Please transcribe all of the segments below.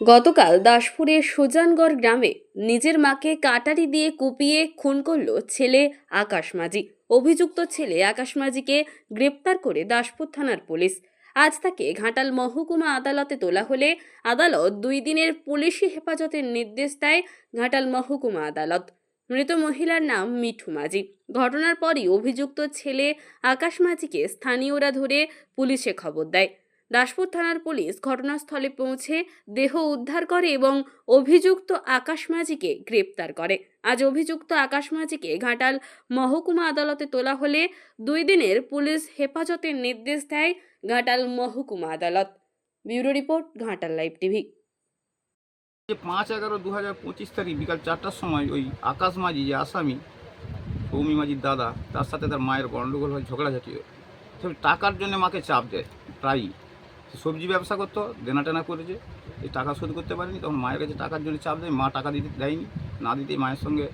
গতকাল দাসপুরের সুজানগড় গ্রামে নিজের মাকে কাটারি দিয়ে কুপিয়ে খুন করল ছেলে আকাশ মাঝি। অভিযুক্ত ছেলে আকাশ মাঝিকে গ্রেপ্তার করে দাসপুর থানার পুলিশ। আজ তাকে ঘাটাল মহকুমা আদালতে তোলা হলে আদালত দুই দিনের পুলিশি হেফাজতের নির্দেশ দেয় ঘাটাল মহকুমা আদালত। মৃত মহিলার নাম মিঠু মাঝি। ঘটনার পরই অভিযুক্ত ছেলে আকাশ মাঝিকে স্থানীয়রা ধরে পুলিশে খবর দেয়। দাসপুর থানার পুলিশ ঘটনাস্থলে পৌঁছে দেহ উদ্ধার করে এবং অভিযুক্ত আকাশ মাঝিকে গ্রেপ্তার করে। আজ অভিযুক্ত আকাশ মাঝিকে ঘাটাল মহকুমা আদালতে তোলা হলে দুই দিনের পুলিশ হেফাজতের নির্দেশ দেয় ঘাটাল মহকুমা আদালত। Bureau report, Ghatal live TV. যে পাঁচ এগারো দু হাজার পঁচিশ তারিখ বিকাল চারটার সময় ওই আকাশ মাঝি যে আসামি, সৌমি মাঝির দাদা, তার সাথে তার মায়ের গণ্ডগোল হয়, ঝগড়াঝাটি হয়। টাকার জন্য মাকে চাপ দেয়, প্রায়ই। সবজি ব্যবসা করতো দেনা টেনা করেছে, এই টাকা শোধ করতে পারেনি, তখন মায়ের কাছে টাকার জন্য চাপ দেয়, মা টাকা দিতে দেয়নি, না দিতেই মায়ের সঙ্গে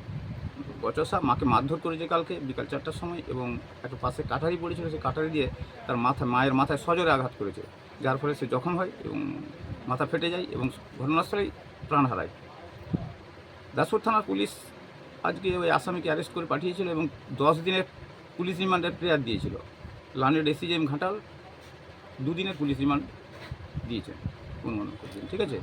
বচসা, মাকে মারধর করেছে কালকে, বিকাল চারটার সময়, এবং একটা পাশে কাটারি পড়েছিল, সেই কাটারি দিয়ে তার মাথা মায়ের মাথায় সজোরে আঘাত করেছে, যার ফলে সে জখম হয় এবং মাথা ফেটে যায় এবং ঘটনাস্থলেই প্রাণ হারায়। দাসপুর থানার পুলিশ আজকে ওই আসামিকে অ্যারেস্ট করে পাঠিয়েছিল এবং দশ দিনের পুলিশ রিমান্ডের প্রেয়ার দিয়েছিল। লানের এসিজেম ঘাটাল দুদিনের পুলিশ রিমান্ড দিয়েছেন অনুমান করছেন ঠিক আছে?